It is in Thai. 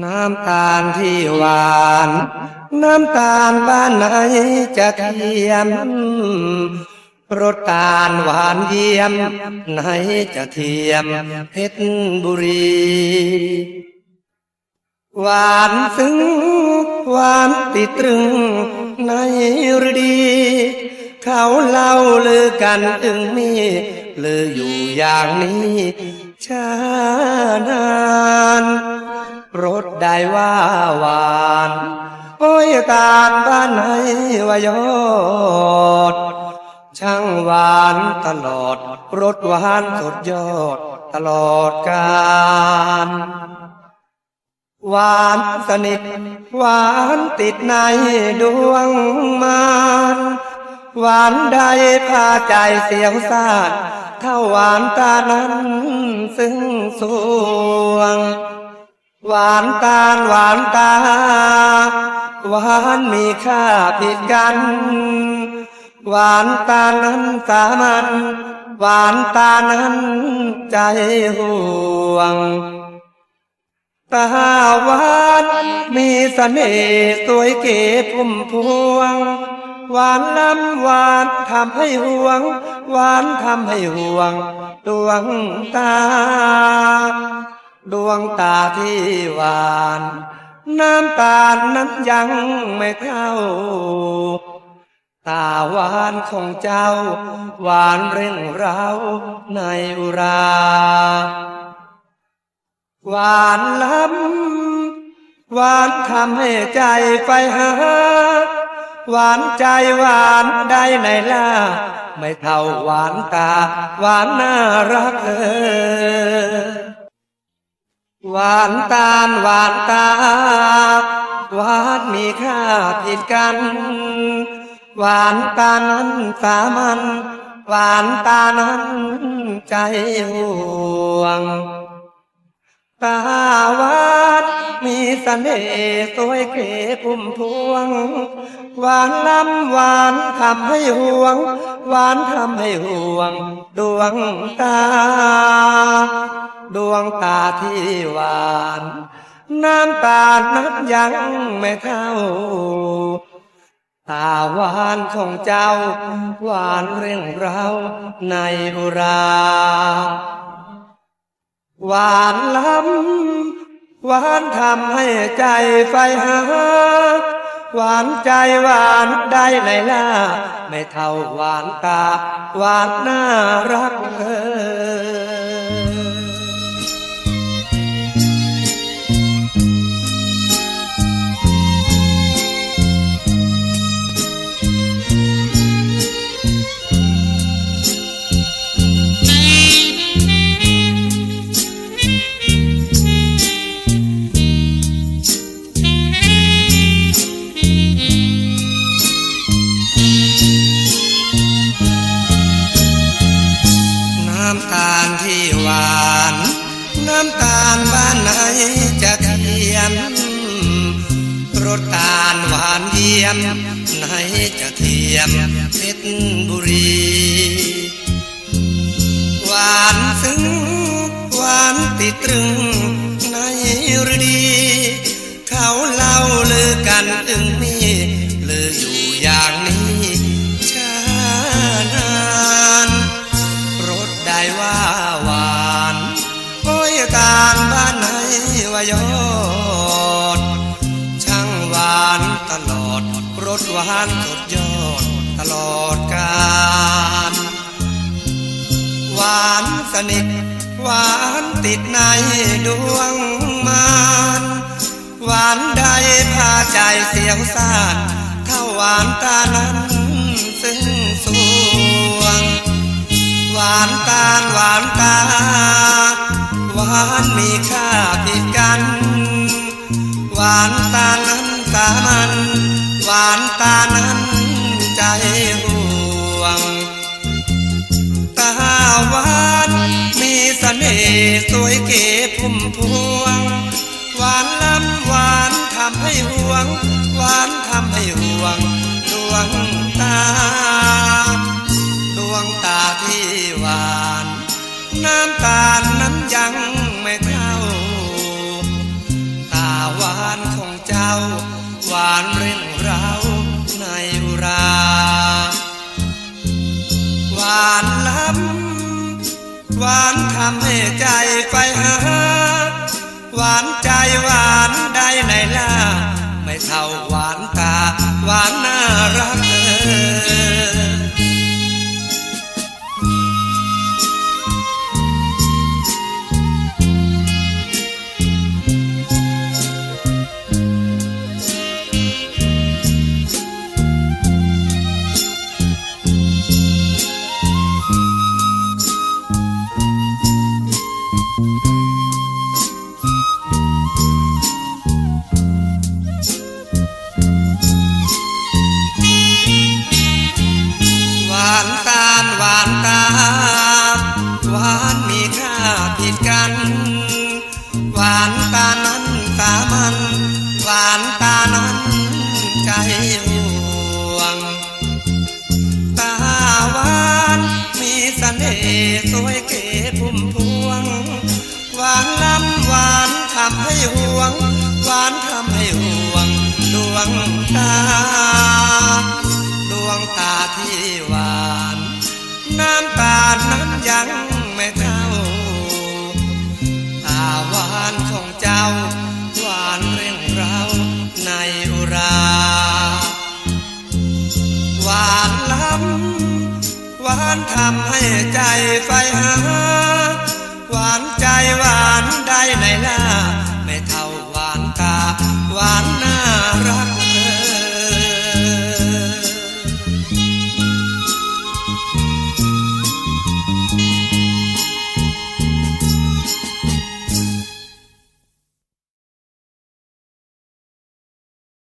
น้ำตาลที่หวาน น้ำตาลบ้านไหนจะเทียมรสตาลหวานเยี่ยม ไหนจะเทียมเพชรบุรี หวานซึ้งหวานติดตรึงในฤดี เขาเล่าลือกันถึงนี่ลืออยู่อย่างนี้ช้านาน รสได้ว่าหวานโอ้ยตาลบ้านไหนวายอด ช่างหวานตลอดรสหวานสุดยอด ตลอดกาลหวานสนิท หวานติดในดวงมานหวานใดพาใจเสียวซ่านถ้าหวานตานั้น ซึ่งสวง หวานตาลหวานตา หวานมีค่าผิดกัน หวานตานั้นสามัญหวานตานั้นใจห่วง ตาหวานมีเสน่ห์สวยเก๋พุ่มพวง หวานล้ำหวานทำให้ห่วง หวานทำให้ห่วง ดวงตา ดวงตาที่หวาน น้ำตาลนั้นยังไม่เท่า ตาหวานของเจ้า หวานเร่งเร้าในอุรา หวานล้ำหวานทำให้ใจไฟหา หวานใจหวานได้ในล่าไม่เท่าหวานตา หวานน่ารักเออ หวานตาลหวานตา หวานมีค่าผิดกัน หวานตานั้นสามัญหวานตานั้นใจห่วง ตาหวานมีเสน่ห์สวยเก๋พุ่มพวง หวานล้ำหวานทำให้ห่วง หวานทำให้ห่วง ดวงตา ดวงตาที่หวาน น้ำตานั้นยังไม่เท่า ตาหวานของเจ้า หวานเร่งเราในอุรา หวานล้ำหวานทำให้ใจไฟหาหวานใจหวานได้ไหนล่ะไม่เท่าหวานตา หวานน่ารักเออ สตาลหวานเยี่ยมไหนจะเทียมเพชรบุรี หวานซึ้งหวานติดตรึงในฤดี เขาเล่าลือกันถึงนี่ลืออยู่อย่างนี้ช้านานรสได้ว่าหวานโอ้ยตาลบ้านไหนวายอ หวานสุดยอดตลอดกาลหวานสนิทหวานติดในดวงมานหวานใดพาใจเสียวซ่านถ้าหวานตานั้นซึ่งสวง หวานตาหวานตา หวานมีค่าผิดกัน หวานตานั้นสามัญ หวานตานั้นใจห่วง ตาหวานมีเสน่ห์สวยเก๋พุ่มพวง หวานล้ำหวานทำให้ห่วง หวานทำให้ห่วง เราในรา หวานล้ำหวานทำให้ใจไปหา หวานใจหวานได้ไหนล่ะไม่เท่าหวาน ผิดกัน หวานตานั้นตามัน หวานตานั้นใจห่วง ตาหวานมีเสน่ห์สวยเก๋พุ่มพวง หวานล้ำหวานทำให้ห่วง หวานทำให้ห่วง ดวงตา ดวงตาที่หวาน น้ำตาลนั้นยังานทำให้ใจไฟหา หวานใจหวานได้ไหนล่ะ